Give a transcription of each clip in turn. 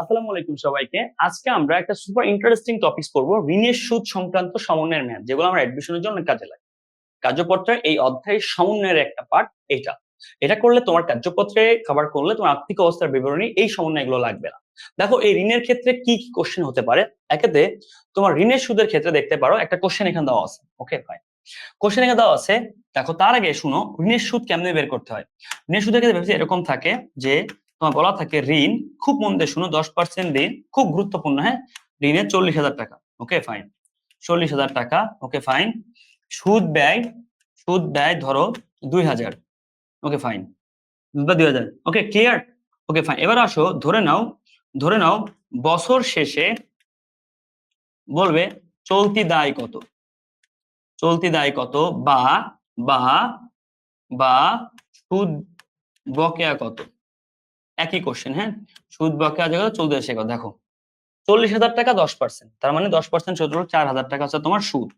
আসসালামু আলাইকুম সবাইকে। আজকে আমরা একটা সুপার ইন্টারেস্টিং টপিক পড়ব, ঋণের সুদ সংক্রান্ত সমন্বয়ের যেগুলো আমরা অ্যাডমিশনের জন্য কাজে লাগে কার্যপত্রের এই সমন্বয়ের একটা পার্ট এটা। এটা করলে তোমার কার্যপত্রে কভার করলে তোমার আর্থিক অবস্থার বিবরণী এই সমন্বয়গুলো লাগবে না। দেখো, এই ঋণের ক্ষেত্রে কি কি কোশ্চেন হতে পারে? একেতে, তোমার ঋণের সুদের ক্ষেত্রে দেখতে পারো, একটা কোশ্চেন এখানে দেওয়া আছে। ওকে ফাইন কোশ্চেন এখানে দেওয়া আছে, দেখো, তার আগে শুনো, ঋণের সুদ কেমনে বের করতে হয়? ঋণের সুদের ক্ষেত্রে এরকম থাকে যে তোমার বলা থাকে ঋণ, খুব মন দিয়ে শুনো, দশ পার্সেন্ট ঋণ, খুব গুরুত্বপূর্ণ হ্যাঁ? ঋণের চল্লিশ হাজার টাকা ওকে ফাইন চল্লিশ হাজার টাকা ওকে ফাইন সুদ ব্যয় সুদ ব্যয় ধরো দুই হাজার ওকে ফাইন বা দুই হাজার ওকে ক্লিয়ার ওকে ফাইন এবার আসো, ধরে নাও ধরে নাও, বছর শেষে বলবে চলতি দায় কত? চলতি দায় কত? বা বা বা, সুদ বকেয়া কত? একই কোশ্চেন হ্যাঁ? সুদ, বকেয়া জায়গা চলতি আসে কত দেখো, চল্লিশ হাজার টাকা দশ পার্সেন্ট তার মানে দশ পার্সেন্ট সতেরো চার হাজার টাকা হচ্ছে তোমার সুদ।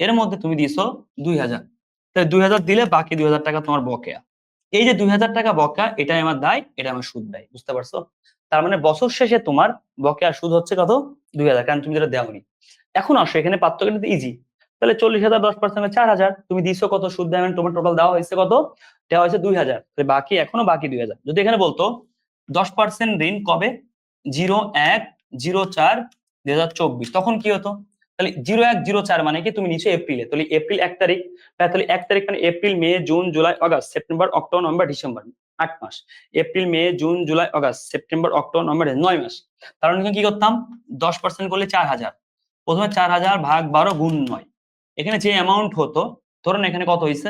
এর মধ্যে তুমি দিছো দুই হাজার। তাহলে দুই হাজার দিলে বাকি দুই হাজার টাকা তোমার বকেয়া। এই যে দুই হাজার টাকা বকেয়া এটা আমার দায় এটা আমার সুদ দেয়, বুঝতে পারছ? তার মানে বছর শেষে তোমার বকেয়া সুদ হচ্ছে কত? দুই হাজার, কারণ তুমি যেটা দেওনি। এখন আসো, এখানে পার্থক্য কিন্তু ইজি তাহলে চল্লিশ হাজার দশ পার্সেন্ট চার হাজার, তুমি দিছো কত সুদ দেয় মানে তোমার টোটাল দেওয়া হয়েছে কত? দেওয়া হয়েছে দুই হাজার বাকি, এখনও বাকি দুই হাজার। যদি এখানে বলতো দশ পার্সেন্ট ঋণ কবে? জিরো এক জিরো চার, দুই হাজার চব্বিশ। তখন কি হতো? তাহলে জিরো এক জিরো চার মানে কি? তুমি নিচে এপ্রিলে। তাহলে এপ্রিল এক তারিখ তাহলে এক তারিখ মানে April, May, June, July August September, October, November, December, আট মাস। April, May, June, July August September, October, November নয় মাস। কারণ এখানে কি করতাম? দশ পার্সেন্ট করলে চার হাজার। প্রথমে চার হাজার ভাগ বারো গুণ নয়। এখানে যে অ্যামাউন্ট হতো, ধরেন এখানে কত হয়েছে?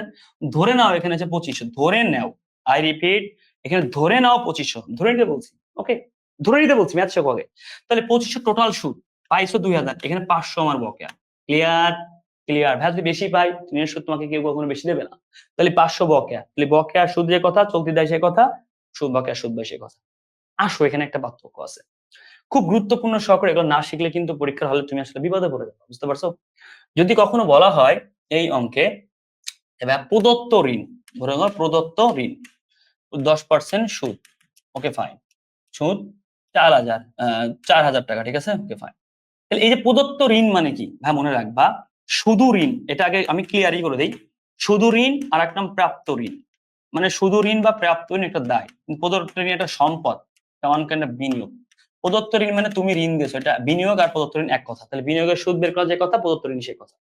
ধরে নাও এখানে হচ্ছে পঁচিশশো ধরে নাও। আই রিপিট এখানে ধরে নাও পঁচিশশো, ধরে নিতে বলছি ওকে ধরে নিতে বলছি ম্যাথ শেখ আগে তাহলে পঁচিশশো টোটাল সুদ পাইছো দুই হাজার, এখানে পাঁচশো আমার বকেয়া। ক্লিয়ার ক্লিয়ার ভাই যদি বেশি পাই ঋণের সুদ তোমাকে কেউ কখনো বেশি দেবে না। তাহলে পাঁচশো বকেয়া। তাহলে বকেয়া সুদ যে কথা, চলতি দেয় সে কথা সুদ বকেয়া সুদ দেয় সে কথা। আসো, এখানে একটা পার্থক্য আছে। খুব গুরুত্বপূর্ণ সহকারে এগুলো না শিখলে কিন্তু পরীক্ষার হলে তুমি আসলে বিপদে পড়ে যাবে, বুঝতে পারছ? যদি কখনো বলা হয় এই অঙ্কে, এবার প্রদত্ত ঋণ, ধরে প্রদত্ত ঋণ। দশ পার্সেন্ট সুদ। ওকে ফাইন সুদ চার হাজার চার হাজার টাকা, ঠিক আছে? ওকে ফাইন তাহলে এই যে প্রদত্ত ঋণ মানে কি? ভাই মনে রাখবা, শুধু ঋণ, এটা আগে আমি ক্লিয়ারই করে দিই। শুধু ঋণ আর এক নাম প্রাপ্ত ঋণ। মানে শুধু ঋণ বা প্রাপ্ত ঋণ একটা দায়। প্রদত্ত ঋণ একটা সম্পদ তেমন কেন বিনিয়োগ। প্রদত্ত ঋণ মানে তুমি ঋণ দিয়েছ, এটা বিনিয়োগ আর প্রদত্ত ঋণ এক কথা। তাহলে বিনিয়োগের সুদ বের করা যে কথা, প্রদত্ত ঋণ সে কথা।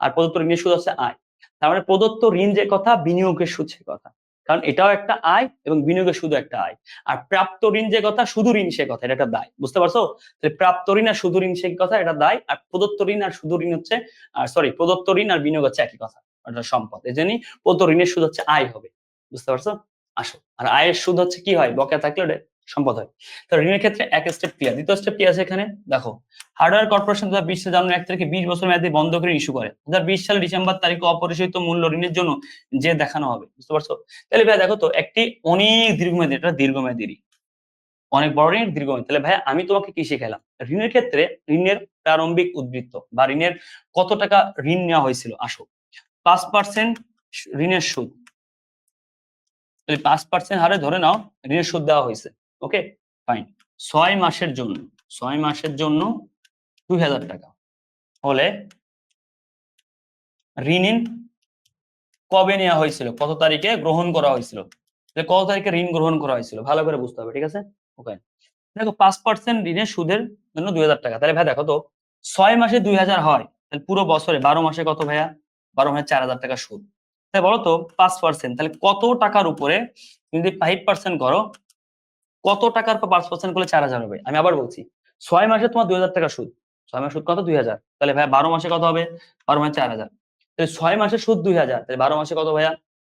আর প্রদত্ত ঋণের সুদ হচ্ছে আয়। তার মানে প্রদত্ত ঋণ যে কথা, বিনিয়োগের সুদ সে কথা। কারণ এটাও একটা আয় এবং বিনিয়োগের শুধু একটা আয়। আর প্রাপ্ত ঋণ যে কথা, শুধু ঋণ সে কথা, এটা একটা দায়। বুঝতে পারছ? তাহলে প্রাপ্ত ঋণ আর শুধু ঋণ সে কথা, এটা দায়। আর প্রদত্ত ঋণ আর শুধু ঋণ হচ্ছে, আর সরি প্রদত্ত ঋণ আর বিনিয়োগ হচ্ছে একই কথা, এটা সম্পদ। এই জন্যই প্রদত্ত ঋণের সুদ হচ্ছে আয় হবে। বুঝতে পারছ? আসো। আর আয়ের সুদ হচ্ছে কি হয়? বকেয়া থাকলে সম্পদ হয়। তো ঋণের ক্ষেত্রে এক স্টেপ ক্লিয়ার দ্বিতীয় স্টেপ কি আছে এখানে? দেখো হার্ডওয়্যার কর্পোরেশন দু হাজার বিশ জানুয়ারি এক তারিখে বিশ বছর মেয়াদী বন্ধ করে ইস্যু করে। দু হাজার বিশ সাল ডিসেম্বর তারিখে অপরিশোধিত মূল্য ঋণের জন্য যে দেখানো হবে, বুঝতে পারছ? তাহলে ভাই দেখো তো, একটি অনেক দীর্ঘমেয়াদী, এটা দীর্ঘমেয়াদী ঋণ অনেক বড় ঋণ, দীর্ঘমেয়াদী। তাহলে ভাই আমি তোমাকে কি শিখাইলাম? ঋণের ক্ষেত্রে ঋণের প্রারম্ভিক উদ্বৃত্ত বা ঋণের কত টাকা ঋণ নেওয়া হয়েছিল? আসো। পাঁচ পার্সেন্ট ঋণের সুদ। পাঁচ পার্সেন্ট হারে ধরে নাও, ঋণের সুদ দেওয়া হয়েছে। ওকে ফাইন ছয় মাসের জন্য, ছয় মাসের জন্য দুই হাজার টাকা। হলে ঋণ কবে নেওয়া হয়েছিল? কত তারিখে গ্রহণ করা হয়েছিল? কত তারিখে ঋণ গ্রহণ করা হয়েছিল? ভালো করে বুঝতে হবে, ঠিক আছে? ওকে দেখো, পাঁচ পার্সেন্ট ঋণের সুদের জন্য দুই হাজার টাকা। তাহলে ভাই দেখো তো, ছয় মাসে দুই হাজার হয়, তাহলে পুরো বছরে বারো মাসে কত ভাইয়া? বারো মাসে চার হাজার টাকা সুদ। তাই বলো তো, পাঁচ পার্সেন্ট তাহলে কত টাকার উপরে যদি ফাইভ পার্সেন্ট করো কত টাকার পর পাঁচ পার্সেন্ট করলে চার হাজার হবে? আমি আবার বলছি, ছয় মাসে তোমার দুই হাজার টাকা সুদ। ছয় মাসে সুদ কত? দুই হাজার। তাহলে ভাইয়া বারো মাসে কত হবে? বারো মাসে চার হাজার। তাহলে ছয় মাসে সুদ দুই হাজার। তাহলে বারো মাসে কত ভাইয়া?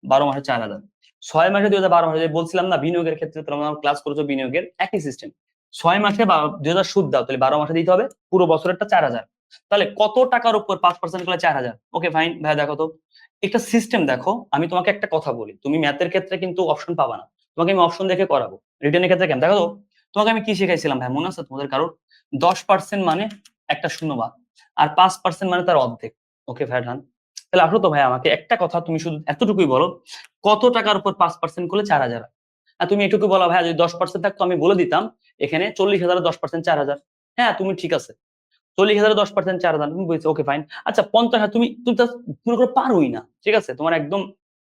বারো মাসে চার হাজার। ছয় মাসে দুই হাজার বারো মাসে বলছিলাম না, বিনিয়োগের ক্ষেত্রে তোমরা ক্লাস করেছ বিনিয়োগের একই সিস্টেম ছয় মাসে দুই হাজার সুদ দাও, তাহলে বারো মাসে দিতে হবে, পুরো বছরেরটা চার হাজার। তাহলে কত টাকার উপর পাঁচ পার্সেন্ট করলে চার হাজার? ওকে ফাইন ভাইয়া দেখো তো। একটা সিস্টেম দেখো, আমি তোমাকে একটা কথা বলি। তুমি ম্যাথের ক্ষেত্রে কিন্তু অপশন পাবা না। তোমাকে আমি অপশন দেখে করাবো। রিটার্নের ক্ষেত্রে কেন দেখো তোমাকে আমি কি শিখাইছিলাম ভাই? মনে আছে তোমাদের কারোর? দশ পার্সেন্ট মানে একটা শূন্য বাদ আর পাঁচ পার্সেন্ট মানে তার অর্ধেক। ওকে ভাই ডান তাহলে আসো তো ভাই আমাকে একটা কথা তুমি শুধু এতটুকুই বলো কত টাকার উপর পাঁচ পার্সেন্ট করলে চার হাজার আর তুমি এটুকু বলা ভাই যদি দশ পার্সেন্ট থাকতো আমি বলে দিতাম এখানে চল্লিশ হাজার দশ পার্সেন্ট চার হাজার। হ্যাঁ তুমি ঠিক আছে। চল্লিশ হাজার দশ পার্সেন্ট চার হাজার তুমি বলছো ওকে ফাইন আচ্ছা পঞ্চাশ হাজার তুমি তুমি তো পুরো করে পারোই না ঠিক আছে? তোমার একদম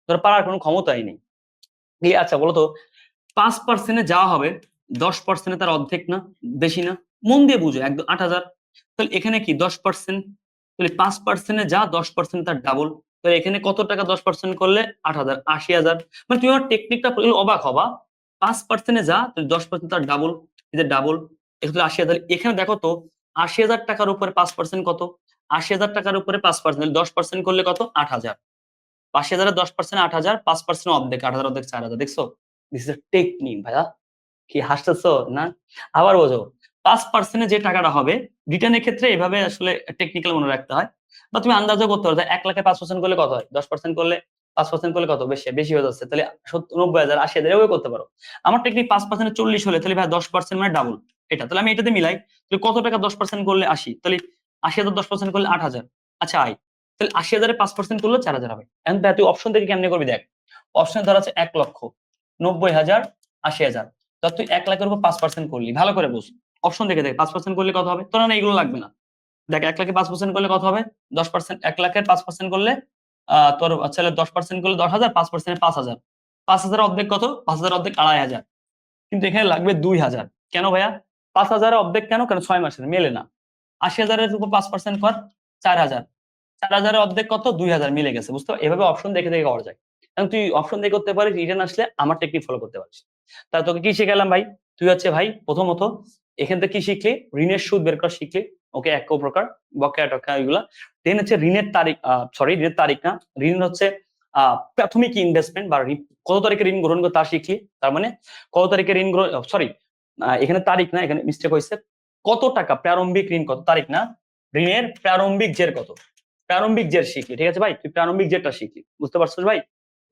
ধর পারার কোনো ক্ষমতাই নেই। আচ্ছা বলো তো পাঁচ পার্সেন্টে যাওয়া হবে, দশ পার্সেন্টে তার অর্ধেক না, বেশি না, মন দিয়ে বুঝো, একদম আট হাজার। তাহলে এখানে কি দশ পার্সেন্ট তাহলে পাঁচ পার্সেন্টে যা, দশ পার্সেন্ট তার ডাবল তাহলে এখানে কত টাকা দশ পার্সেন্ট করলে? আট হাজার, আশি হাজার। মানে তুমি আমার টেকনিকটা অবাক হবা। পাঁচ পার্সেন্টে যা দশ পার্সেন্ট তার ডাবল এদের ডাবল এখানে আশি হাজার। এখানে দেখো তো, আশি হাজার টাকার উপরে পাঁচ পার্সেন্ট কত? আশি হাজার টাকার উপরে পাঁচ পার্সেন্ট দশ পার্সেন্ট করলে কত? আট হাজার। পাঁচ হাজারের দশ পার্সেন্ট আট হাজার, পাঁচ পার্সেন্ট অর্ধেক, আট হাজার অর্ধেক, চার হাজার, দেখছ? দিস ইজ টেকনিক ভাইয়া। কি হাসতেছো? না? আবার বোঝো। পাঁচ পার্সেন্টে যে টাকাটা হবে রিটার্নের ক্ষেত্রে এভাবে আসলে টেকনিক্যাল মনে রাখতে হয়। বা তুমি আন্দাজও করতে পারো এক লাখে পাঁচ পার্সেন্ট করলে কত হয়? দশ পার্সেন্ট করলে পাঁচ পার্সেন্ট করলে কত? বেশি বেশি হয়ে যাচ্ছে। তাহলে নব্বই হাজার, আশি হাজার এভাবে করতে পারো। আমার টেকনিক পাঁচ পার্সেন্ট চল্লিশ হলে তাহলে ভাই দশ পার্সেন্ট মানে ডাবল এটা। তাহলে আমি এটাতে মিলাই, তাহলে কত টাকা দশ পার্সেন্ট করলে আশি? তাহলে আশি হাজার দশ পার্সেন্ট করলে আট হাজার। আচ্ছা আয়। তাহলে আশি হাজারে পাঁচ পার্সেন্ট করলে চার হাজার হবে। এখন তুই অপশন থেকে কেমনে করবি দেখ। অপশন ধরা আছে এক লক্ষ। নব্বই হাজার, আশি হাজার। তা তুই এক লাখের উপর পাঁচ পার্সেন্ট করলি। ভালো করে বুঝ। অপশন দেখে দেখ, পাঁচ পার্সেন্ট করলে কত হবে? তোর না এগুলো লাগবে না। দেখ, এক লাখে পাঁচ পার্সেন্ট করলে কত হবে? দশ পার্সেন্ট এক লাখের পাঁচ পার্সেন্ট করলে তোর ছেলে দশ পার্সেন্ট করলে দশ হাজার, পাঁচ পার্সেন্ট পাঁচ হাজার। পাঁচ হাজার অর্ধেক কত? পাঁচ হাজার অর্ধেক আড়াই হাজার। কিন্তু এখানে লাগবে দুই হাজার। কেন ভাইয়া? পাঁচ হাজারের অর্ধেক কেন? কেন ছয় মাসের? মেলে না। আশি হাজারের উপর পাঁচ পার্সেন্ট কর, চার হাজার। চার হাজারের অর্ধেক কত? দুই হাজার। মিলে গেছে, বুঝতে এভাবে অপশন দেখে দেখে করা যায়। কারণ তুই অপশন দেখে করতে পারিস রিটার্ন আসলে আমার টেকনিক ফলো করতে পারিস। তা তোকে কি শিখালাম ভাই? তুই হচ্ছে ভাই প্রথমত এখান থেকে কি শিখলি? ঋণের সুদ বের করা শিখলি। ওকে, এক প্রকার বকেয়া টকা এগুলা দেন হচ্ছে ঋণের তারিখ সরি ঋণের তারিখ না। ঋণ হচ্ছে প্রাথমিক ইনভেস্টমেন্ট বা কত তারিখে ঋণ গ্রহণ করে তা শিখলি। তার মানে কত তারিখে ঋণ সরি এখানে তারিখ না, এখানে মিস্টেক হয়েছে। কত টাকা? প্রারম্ভিক ঋণ কত? তারিখ না। ঋণের প্রারম্ভিক জের কত? প্রারম্ভিক জের শিখলি, ঠিক আছে ভাই? তুই প্রারম্ভিক জেরটা শিখলি। বুঝতে পারছিস ভাই?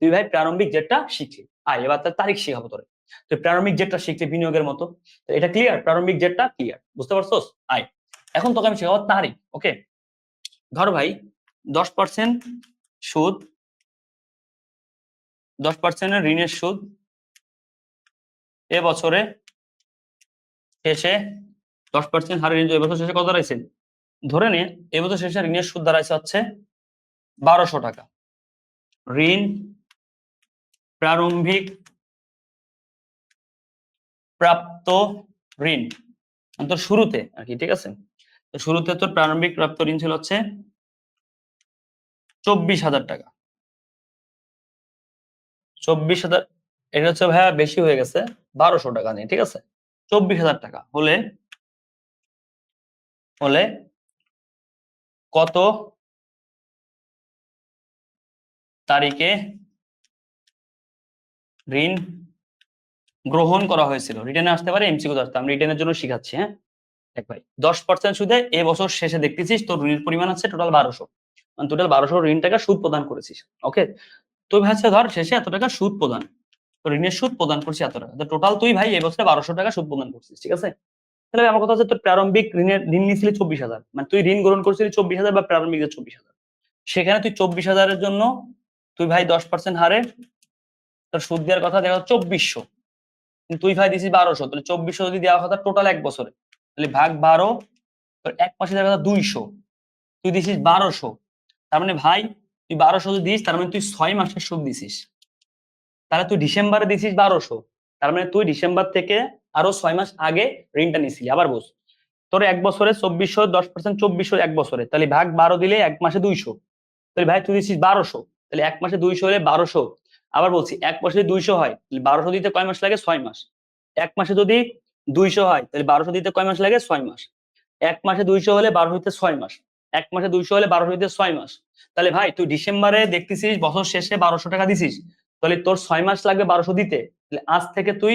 তুই ভাই প্রারম্ভিক জেটটা শিখলি আয়, এবার তার তারিখ শিখাবো তোরে। তুই প্রারম্ভিক জেটটা শিখলি বিনিয়োগের মতো। তো এটা ক্লিয়ার প্রারম্ভিক জেটটা ক্লিয়ার বুঝতে পারছোস? আয়। এখন তোকে আমি শেখাবো তারিখ ওকে ধর ভাই, দশ পার্সেন্ট সুদ, দশ পার্সেন্টের ঋণের সুদ এ বছরে শেষে দশ পার্সেন্ট হারে ঋণ, এবছর শেষে কত দাঁড়াইছে? ধরে নে, এবছর শেষে ঋণের সুদ দাঁড়াইছে হচ্ছে বারোশো টাকা। ঋণ প্রারম্ভিক প্রাপ্ত ঋণ। তোর শুরুতে আর কি, ঠিক আছে? তো শুরুতে তোর প্রারম্ভিক প্রাপ্ত ঋণ ছিল হচ্ছে চব্বিশ হাজার টাকা। চব্বিশ হাজার, এটা হচ্ছে ভাইয়া বেশি হয়ে গেছে বারোশো টাকা নিয়ে, ঠিক আছে? চব্বিশ হাজার টাকা হলে হলে কত তারিখে ঋণ গ্রহণ করা হয়েছিল। রিটার্নে আসতে পারে এমসিকিউ আসতে আমি রিটার্নের জন্য শিখাচ্ছি হ্যাঁ? দেখ ভাই, দশ পার্সেন্ট সুদে এ বছর শেষে দেখতেছিস তোর ঋণের পরিমাণ আছে টোটাল বারোশো। মানে টোটাল বারোশো ঋণ টাকা সুদ প্রদান করেছিস ওকে তুই ভাবছে ধর শেষে এত টাকা সুদ প্রদান তো ঋণের সুদ প্রদান করছিস এত টাকা। টোটাল তুই ভাই এবছরে বারোশো টাকা সুদ প্রদান করছিস, ঠিক আছে? তাহলে আমার কথা হচ্ছে তোর প্রারম্ভিক ঋণের, ঋণ নিয়েছিলি চব্বিশ হাজার। মানে তুই ঋণ গ্রহণ করছিলি চব্বিশ হাজার বা প্রারম্ভিক চব্বিশ হাজার। সেখানে তুই চব্বিশ হাজারের জন্য, তুই ভাই দশ পার্সেন্ট হারে তোর সুদ দেওয়ার কথা দেখা চব্বিশশো। তুই ভাই দিছিস বারোশো, তাহলে চব্বিশশো যদি দেওয়া কথা টোটাল এক বছরে। তাহলে ভাগ বারো এক মাসে দেওয়ার কথা দুইশো। তুই দিছিস বারোশো। তার মানে ভাই, তুই বারোশো যদি দিস, তার মানে তুই ছয় মাসের সুদ দিছিস। তাহলে তুই ডিসেম্বরে দিছিস বারোশো। তার মানে তুই ডিসেম্বর থেকে আরও ছয় মাস আগে ঋণটা নিছিলি। আবার বস, তোর এক বছরে চব্বিশশো, দশ পার্সেন্ট চব্বিশশো এক বছরে। তাহলে ভাগ বারো দিলে এক মাসে দুইশো। তাহলে ভাই তুই দিছিস বারোশো। তাহলে এক মাসে দুইশো হলে বারোশো। আবার বলছি, এক মাসে যদি দুইশো হয়, তাহলে বারোশো দিতে কয় মাস লাগে? ছয় মাস। এক মাসে যদি দুইশো হয়, তাহলে বারোশো দিতে কয় মাস লাগে? ছয় মাস। এক মাসে দুইশো হলে বারোশো দিতে ছয় মাস। এক মাসে দুইশো হলে বারোশো দিতে ছয় মাস। তাহলে ভাই, তুই ডিসেম্বরে দেখতেছিস, বছর শেষে বারোশো টাকা দিছিস। তাহলে তোর ছয় মাস লাগবে বারোশো দিতে। তাহলে আজ থেকে তুই,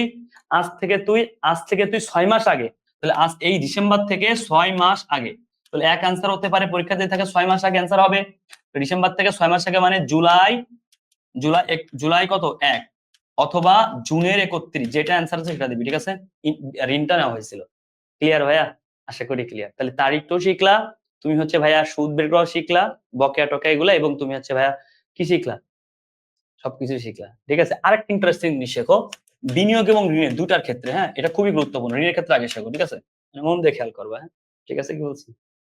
আজ থেকে তুই, আজ থেকে তুই ছয় মাস আগে, তাহলে আজ এই ডিসেম্বর থেকে ছয় মাস আগে। তাহলে এক অ্যান্সার হতে পারে পরীক্ষা দিয়ে থাকে ছয় মাস আগে অ্যান্সার হবে। ডিসেম্বর থেকে ছয় মাস আগে মানে জুলাই জুলাই এক, জুলাই কত? এক। অথবা জুনের একত্রিশ, যেটা অ্যান্সার আছে সেটা দিবি, ঠিক আছে? ঋণটা নেওয়া হয়েছিল। ক্লিয়ার ভাইয়া? আশা করি ক্লিয়ার তাহলে তারিখটাও শিখলা, তুমি হচ্ছে ভাইয়া সুদ বের করা শিখলা, বকেয়া টকা এগুলা, এবং তুমি হচ্ছে ভাইয়া কি শিখলা? সবকিছু শিখলা, ঠিক আছে? আরেকটা ইন্টারেস্টিং জিনিস শেখো, বিনিয়োগ এবং ঋণের দুটার ক্ষেত্রে হ্যাঁ? এটা খুবই গুরুত্বপূর্ণ, ঋণের ক্ষেত্রে আগে শেখো, ঠিক আছে? মানে দিয়ে খেয়াল করবা হ্যাঁ? ঠিক আছে, কি বলছি?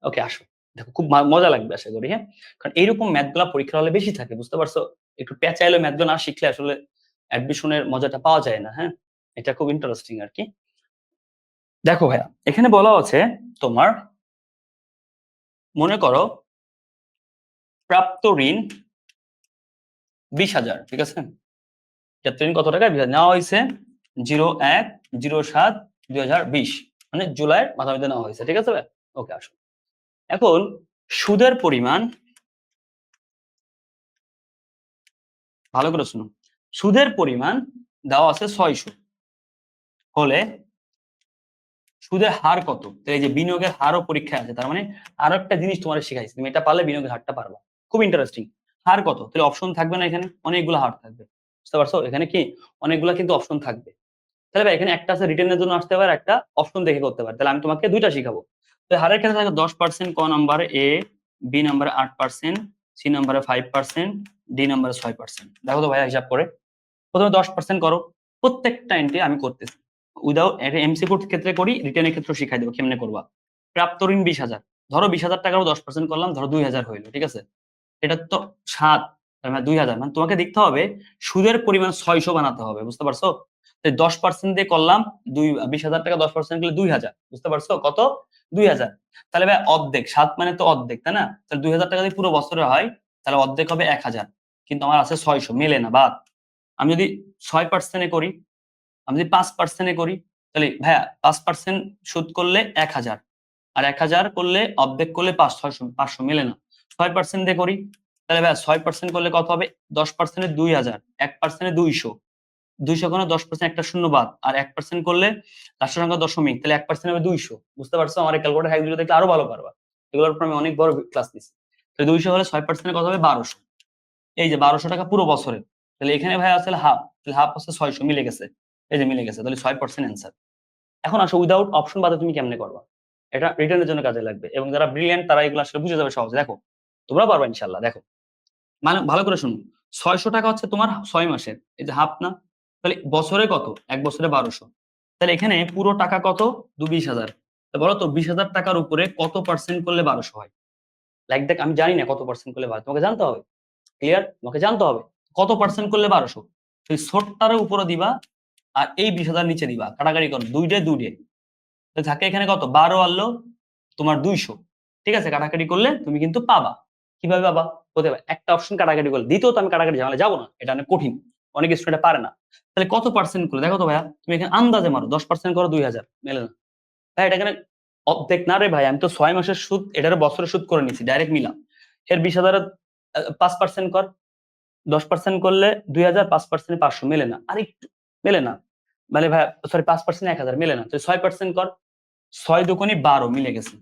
ওকে আসো। দেখো, খুব মজা লাগবে আশা করি হ্যাঁ? কারণ এইরকম ম্যাথগুলা পরীক্ষার হলে বেশি থাকে, বুঝতে পারছ? একটু পেঁচাইলে ম্যাথগুলো না শিখলে আসলে অ্যাডমিশনের মজাটা পাওয়া যায় না হ্যাঁ? এটা খুব ইন্টারেস্টিং আর কি। দেখো ভাইয়া, এখানে বলা আছে তোমার, মনে করো প্রাপ্ত ঋণ বিশ হাজার, ঠিক আছে? ঋণ কত টাকা? নেওয়া হয়েছে জিরো এক, জিরো সাত, দুই হাজার বিশ মানে জুলাইয়ের মাথামধ্যে নেওয়া হয়েছে, ঠিক আছে ভাই ওকে, আসো। এখন সুদের পরিমাণ ভালো করে শুনুন। সুদের পরিমাণ দেওয়া আছে ছয়শো। হলে সুদের হার কত? এই যে বিনিয়োগের হারও পরীক্ষায় আছে, তার মানে আরও একটা জিনিস তোমার শিখাইছি, তুমি এটা পারলে বিনিয়োগের হারটা পারবা। খুব ইন্টারেস্টিং হার কত? তাহলে অপশন থাকবে না এখানে, অনেকগুলো হার থাকবে। বুঝতে পারছ? এখানে কি? অনেকগুলো কিন্তু অপশন থাকবে। তাহলে ভাই, এখানে একটা আছে রিটার্নের জন্য আসতে পারে, একটা অপশন দেখে করতে পারে। তাহলে আমি তোমাকে দুইটা শিখাবো। হারের ক্ষেত্রে থাকে দশ পার্সেন্ট ক নাম্বার এ বি নাম্বারে আট পার্সেন্ট সি নাম্বারে ফাইভ পার্সেন্ট ডি নাম্বারে ছয় পার্সেন্ট দেখো তো ভাইয়া হিসাব করে। প্রথমে দশ পার্সেন্ট করো। প্রত্যেকটা এন্ট্রি আমি করতেছি। উইদাউট এটা এমসিকিউর ক্ষেত্রে করি রিটার্নের ক্ষেত্রে শিখাই দেবো, কেমনে করবা? প্রাপ্ত ঋণ বিশ হাজার। ধরো বিশ হাজার টাকারও দশ পার্সেন্ট করলাম, ধরো দুই হাজার হইল, ঠিক আছে? এটা তো সাত মানে দুই হাজার। মানে তোমাকে দেখতে হবে, সুদের পরিমাণ ছয়শো বানাতে হবে, বুঝতে পারছ? দশ পার্সেন্ট দিয়ে করলাম দুই, বিশ হাজার টাকা দশ পার্সেন্ট করলে দুই হাজার। বুঝতে পারছ? কত? দুই হাজার। তাহলে ভাই অর্ধেক। সাত মানে তো অর্ধেক, তাই না? তাহলে দুই হাজার টাকা যদি পুরো বছরে হয়, তাহলে অর্ধেক হবে এক হাজার। কিন্তু আমার আছে ছয়শো, মেলে না, বাদ। আমি যদি ছয় পার্সেন্টে করি, আমি যদি পাঁচ পার্সেন্টে করি, তাহলে ভাইয়া পাঁচ পার্সেন্ট সুদ করলে এক হাজার। আর এক হাজার করলে অর্ধেক করলে পাঁচ ছয়শো, পাঁচশো, মেলে না। ছয় পার্সেন্ট দিয়ে করি, তাহলে ভাইয়া ছয় পার্সেন্ট করলে কত হবে? দশ পার্সেন্টে দুই হাজার, এক পার্সেন্টে দুইশো। দুইশো দশ পার্সেন্ট একটা শূন্য বাদ আর এক পার্সেন্ট করলে রাষ্ট্র সংখ্যা দশমিক, তাহলে এক পার্সেন্ট হবে দুইশো। বুঝতে পারছ? আমার ক্যালকুলেটার দেখলে আরও ভালো পারবা। এগুলোর উপর আমি অনেক বড় ক্লাস নিচ্ছি তাহলে দুইশো হলে ছয় পার্সেন্টে কত হবে বারোশো। এই যে বারোশো টাকা পুরো তাহলে এখানে ভাই আছে হাফ তাহলে হাফ ছয়শো, মিলে গেছে। এই যে মিলে গেছে, তাহলে ছয় পার্সেন্ট অ্যান্সার এখন আসো উইদাউট অপশন বাদে তুমি কেমনে করবা? এটা রিটার্নের জন্য কাজে লাগবে, এবং যারা ব্রিলিয়ান্ট তারা এগুলো আসলে বুঝে যাবে সহজে। দেখো, তোমরা পারবা ইনশাল্লাহ দেখো। মানে ভালো করে শুনো, ছয়শো টাকা হচ্ছে তোমার ছয় মাসের, এই যে হাফ না? তাহলে বছরে কত? এক বছরে বারোশো। তাহলে এখানে পুরো টাকা কত? দু বিশ হাজার বলো তো, বিশ হাজার টাকার উপরে কত পার্সেন্ট করলে বারোশো হয়? লাইক দেখ, আমি জানি না কত পার্সেন্ট করলে তোমাকে জানতে হবে। ক্লিয়ার তোমাকে জানতে হবে। কত পার্সেন্ট করলে বারোশো? সেই ছোটটার উপরে দিবা আর এই বিশ হাজার নিচে দিবা। কাটাকাটি করো। দুইটে দুইটে। থাকে এখানে কত? বারো আনলো তোমার দুইশো। ঠিক আছে? কাটাকাটি করলে তুমি কিন্তু পাবা। কীভাবে পাবা? হতে পারে একটা অপশন কাটাকাটি করলে। দ্বিতীয় তো আমি কাটাকাটি ঝামেলা যাব না। এটা অনেক কঠিন। অনেক স্টুডেন্ট পারে না। তাহলে কত পার্সেন্ট করলে? দেখো তো ভাইয়া, তুমি এখানে আন্দাজে মারো, দশ পার্সেন্ট করো দুই হাজার, মেলে না ভাই, এটা এখানে অর্ধেক না রে ভাই, আমি তো ছয় মাসের সুদ, এটার বছরের সুদ করে নিছি ডাইরেক্ট মিলাম এর বিশ হাজারের পাঁচ পার্সেন্ট কর, দশ পার্সেন্ট করলে দুই হাজার, পাঁচ পার্সেন্ট পাঁচশো, মেলে না। আর একটু, মেলে না। মানে ভাই সরি পাঁচ পার্সেন্ট এক হাজার, মেলে না। তো ছয় পার্সেন্ট কর, ছয় দুগুণি বারো, মিলে গেছে।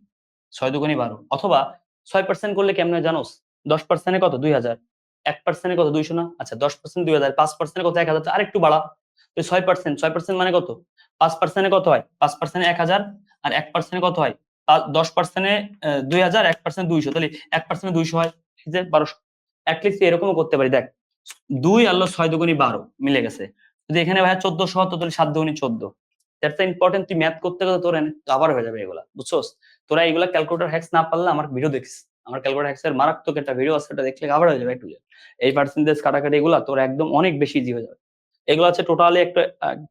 ছয় দুগুণি বারো, অথবা ছয় পার্সেন্ট করলে কেমনে জানোস? দশ পার্সেন্টে কত? দুই হাজার। এক পার্সেন্টে কত? দুইশো না? আচ্ছা দশ পার্সেন্ট দুই হাজার, পাঁচ পার্সেন্টে কত? এক হাজার আর একটু বাড়া। ছয় পার্সেন্ট ছয় পার্সেন্ট মানে কত? পাঁচ পার্সেন্টে কত হয়? পাঁচ পার্সেন্টে এক হাজার আর এক পার্সেন্টে কত হয়? দশ পার্সেন্টে দুই হাজার, এক পার্সেন্ট দুইশো। তাহলে এক পার্সেন্টে দুইশো হয়, ঠিক আছে? বারোশো। অ্যাটলিস্ট এরকমও করতে পারি, দেখ। দুই আল্লো ছয় দুগুণি বারো, মিলে গেছে। যদি এখানে ভাই চোদ্দশো হতো তাহলে সাত দুগুণি চোদ্দ। দ্যাটস ইম্পর্টেন্ট তুই ম্যাথ করতে করতে তোর আবার হয়ে যাবে এগুলা, বুঝছোস? তোরা এগুলা ক্যালকুলেটর হ্যাক্স না পারলে আমার ভিডিও দেখিস। আমার ক্যালকুলেটর হ্যাক্স এর মারাত্মক একটা ভিডিও আছে, ওটা দেখলে আবার হয়ে যাবে একটু। এই পার্সেন্টেজ কাটাকাটি এগুলা তোর একদম অনেক বেশি ইজি হয়ে যাবে। এগুলো হচ্ছে টোটালি একটা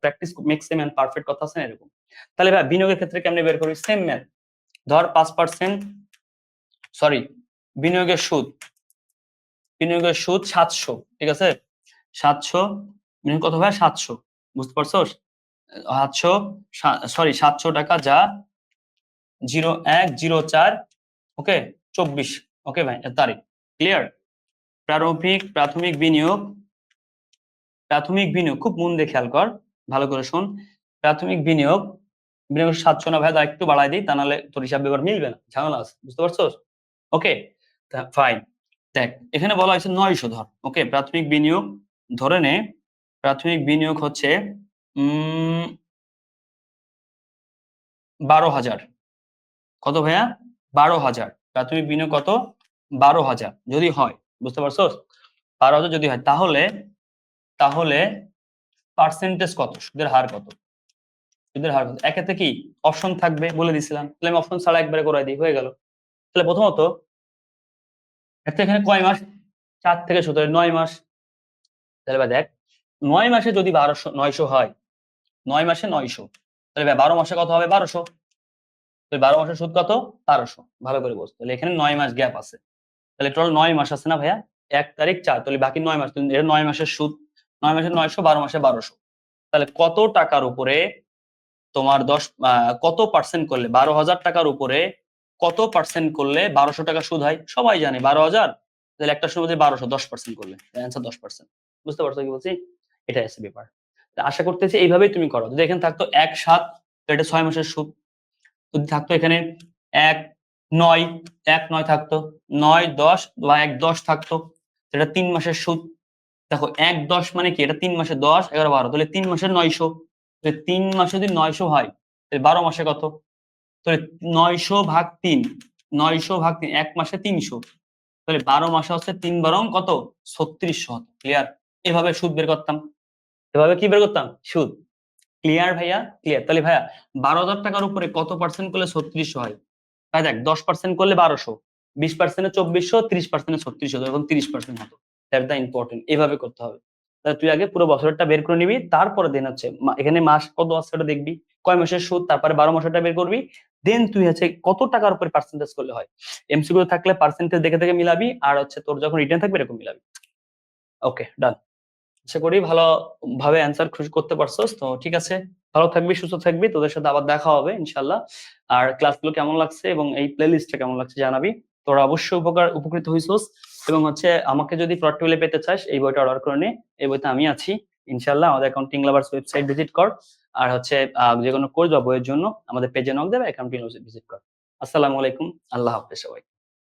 practice makes same and perfect কথা আছে এরকম। তাহলে ভাই, বিনিয়োগের ক্ষেত্রে কেমনে বের করি সেম ম্যাথ ধর পাঁচ পার্সেন্ট সরি বিনিয়োগের সুদ। বিনিয়োগের সুদ সাতশো, ঠিক আছে? সাতশো, বিনিয়োগ কত ভাই? সাতশো, বুঝতে পারছ সাতশো সরি সাতশো টাকা যা, জিরো, এক, জিরো, চার ওকে চব্বিশ। ওকে ভাই তারিখ। ক্লিয়ার প্রারম্ভিক, প্রাথমিক বিনিয়োগ। প্রাথমিক বিনিয়োগ, খুব মন দিয়ে খেয়াল কর, ভালো করে শোন। প্রাথমিক বিনিয়োগ বিনিয়োগ সাতশো না, ভাই একটু বাড়াই দিই, তা নাহলে তোর হিসাব ব্যাপার মিলবে না, ঝামেলা আছে, বুঝতে পারছ ওকে ফাইন দেখ, এখানে বলা হয়েছে নয়শো ধর ওকে প্রাথমিক বিনিয়োগ, ধরে নে, প্রাথমিক বিনিয়োগ হচ্ছে বারো হাজার। কত ভাইয়া? বারো হাজার। প্রাথমিক বিনিয়োগ কত? বারো হাজার। যদি হয়, বুঝতে পারছ? বারো হাজার যদি হয়, তাহলে তাহলে পার্সেন্টেজ কত? সুদের হার কত? সুদের হার কত? একেতে কি? অপশন থাকবে বলে দিছিলাম। তাহলে আমি অপশন ছাড়া একবারে করে দিই, হয়ে গেল। তাহলে প্রথমত একটা এখানে কয় মাস? চার থেকে সতেরো, নয় মাস। তাহলে ভাই দেখ, নয় মাসে যদি বারোশো, নয়শো হয়, নয় মাসে নয়শো। তাহলে ভাই বারো মাসে কত হবে? বারোশো। বারো মাসের সুদ কত? বারোশো। ভালো করে বসতো তাহলে এখানে নয় মাস গ্যাপ আছে। তাহলে টোটাল নয় মাস আছে না ভাইয়া? এক তারিখ চার। তাহলে বাকি নয় মাস এটা নয় মাসের সুদ। নয় মাসে নয়শো, বারো মাসে বারোশো। তাহলে কত টাকার উপরে তোমার দশ কত পার্সেন্ট করলে? বারো হাজার টাকার উপরে কত পার্সেন্ট করলে বারোশো টাকা সুদ হয়? সবাই জানে বারো হাজার। তাহলে একটা সময় বারোশো, দশ পার্সেন্ট করলে। অ্যান্সার দশ পার্সেন্ট বুঝতে পারছ কি বলছি? এটা আছে ব্যাপার। আশা করতেছি এইভাবেই তুমি করো। যদি এখানে থাকতো এক সাত এটা ছয় মাসের সুদ। যদি থাকতো এখানে এক নয় এক নয় থাকতো। নয়, দশ বা এক দশ থাকতো। এটা তিন মাসের সুদ। দেখো, এক দশ মানে কি? এটা তিন মাসে দশ, এগারো, বারো। তাহলে তিন মাসে নয়শো। তাহলে তিন মাসে যদি নয়শো হয়, তাহলে বারো মাসে কত? তাহলে নয়শো ভাগ তিন। নয়শো ভাগ তিন, এক মাসে তিনশো। তাহলে বারো মাসে হচ্ছে তিন বারং কত? ছত্রিশশো হতো। ক্লিয়ার এভাবে সুদ বের করতাম। এভাবে কি বের করতাম? সুদ। ক্লিয়ার ভাইয়া? ক্লিয়ার তাহলে ভাইয়া বারো হাজার টাকার উপরে কত পার্সেন্ট করলে ছত্রিশশো হয়? ভাই দেখ, দশ পার্সেন্ট করলে বারোশো, বিশ পার্সেন্টে চব্বিশশো, ত্রিশ পার্সেন্টে ছত্রিশশো এখন তিরিশ পার্সেন্ট হতো। দ্যাট দ্য ইম্পর্টেন্ট এভাবে করতে হবে। তাহলে তুই আগে পুরো বছরটা বের করে নিবি, তারপরে দেন হচ্ছে এখানে মাস কত আছে সেটা দেখবি, কয় মাসের সুদ, তারপরে বারো মাসেরটা বের করবি দেন তুই হচ্ছে কত টাকার উপরে পার্সেন্টেজ করলে হয়? এমসিকিউ থাকলে পার্সেন্টেজ দেখে দেখে মিলাবি, আর হচ্ছে তোর যখন রিটার্ন থাকবে এরকম মিলাবি। ওকে ডান আশা করি ভালো ভাবে অ্যান্সার করতে পারছোস তো ঠিক আছে, ভালো থাকবি, সুস্থ থাকবি। তোদের সাথে আবার দেখা হবে ইনশাল্লাহ আর ক্লাসগুলো কেমন লাগছে এবং এই প্লে লিস্টটা কেমন লাগছে জানাবি। তোরা অবশ্যই উপকার, উপকৃত হইছোস এবং হচ্ছে আমাকে যদি প্রোডাক্ট পেতে চাস, এই বইটা অর্ডার করে নে। এই বইতে আমি আছি। ইনশাল্লাহ আমাদের অ্যাকাউন্টিং লাভার্স ওয়েবসাইট ভিজিট কর। আর হচ্ছে যে কোনো কোর্স বা বইয়ের জন্য আমাদের পেজে নক দেবে অ্যাকাউন্টিং ভিজিট কর। আসসালামু আলাইকুম, আল্লাহ হাফেজ সবাই